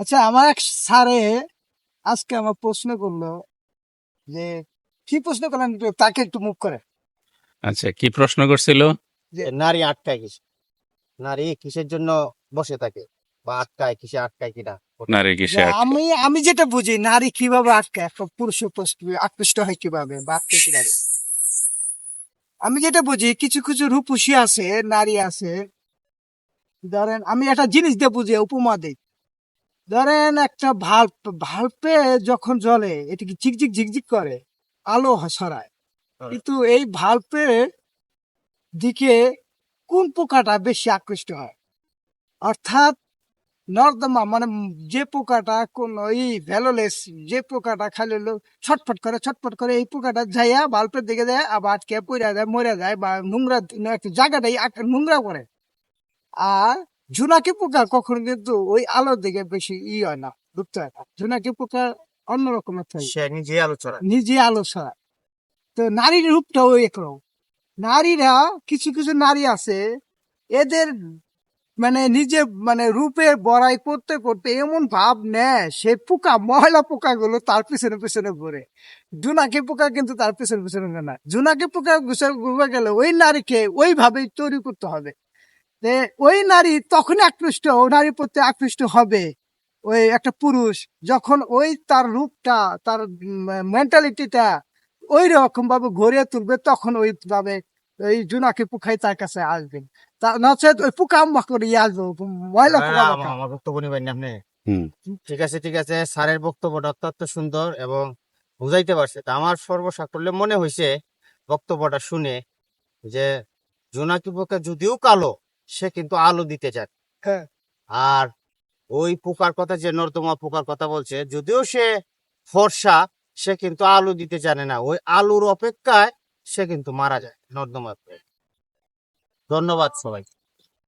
আচ্ছা আমার এক স্যারে আজকে আমার প্রশ্ন করল যে কি প্রশ্ন করলেন? তাকে একটু মুখ করে। আচ্ছা কি প্রশ্ন করছিল? যে নারী আটকায় কিসে নারী কিসের জন্য বসে থাকে? বা আটকায় কিসে আটকায় কিনা? নারী কিসে আমি আমি যেটা বুঝি নারী কীভাবে আটকে একটা পুরুষ আকৃষ্ট হয় কীভাবে বা আটকে কীভাবে আমি যেটা বুঝি কিছু কিছু রূপসী আছে নারী আছে। ধরেন আমি একটা জিনিস দিয়ে বুঝি উপমা দিই। ধরেন একটা ভাল্ব ভাল্পে যখন জ্বলে এটা কি ঝিকঝিক ঝিকঝিক করে? আলো ছড়ায়। হ্যাঁ। কিন্তু এই ভাল্পের দিকে কোন পোকাটা বেশি আকৃষ্ট হয়? অর্থাৎ নর্দমা মানে যে পোকাটা কোন এই ভ্যালোলেস যে পোকাটা খালি ছটফট করে ছটফট করে এই পোকাটা যাইয়া বাল্বের দিকে যায় আবার আটকে পড়ে যায় মরে যায় বা নোংরা একটা জায়গাটাই নোংরা করে। আর জোনাকি পোকা কখনো কিন্তু ওই আলোর দিকে বেশি ই হয় না ঢুকতে হয় না। জোনাকি পোকা অন্যরকম একটা ই। সে নিজে আলোচনা নিজে আলো ছড়ায়। তো নারীর রূপটা ওই একরকম নারীরা কিছু কিছু নারী আছে এদের মানে নিজে মানে রূপে বড়াই করতে করতে এমন ভাব নেয় সে পোকা ময়লা পোকা গুলো তার পিছনে পিছনে ঘুরে। জোনাকি পোকা কিন্তু তার পিছনে পিছনে না। জোনাকি পোকা ঘুষে ঘুরে গেলে ওই নারীকে ওইভাবেই তৈরি করতে হবে। যে ওই নারী তখনই আকৃষ্ট ওই নারীর প্রতি আকৃষ্ট হবে। ওই একটা পুরুষ যখন ওই তার রূপটা তার মেন্টালিটিটা ওই রকম ভাবে গড়িয়ে তুলবে তখন ওই ভাবে ওই জোনাকি পোকাই তার কাছে আসবেন তা নচেত ওই পোকা করে ইয়ে আসবে পোকা আমার বক্তব্য নিবেন আপনি? ঠিক আছে ঠিক আছে স্যারের বক্তব্যটা অত্যন্ত সুন্দর এবং বুঝাইতে পারছে। তা আমার সর্বসাকল্যে মনে হয়েছে বক্তব্যটা শুনে যে জোনাকি পোকা যদিও কালো সে কিন্তু আলো দিতে চায়। হ্যাঁ। আর ওই পোকার কথা যে নর্দমা পোকার কথা বলছে যদিও সে ফর্সা সে কিন্তু আলু দিতে জানে না। ওই আলুর অপেক্ষায় সে কিন্তু মারা যায় নর্দমা ধন্যবাদ সবাই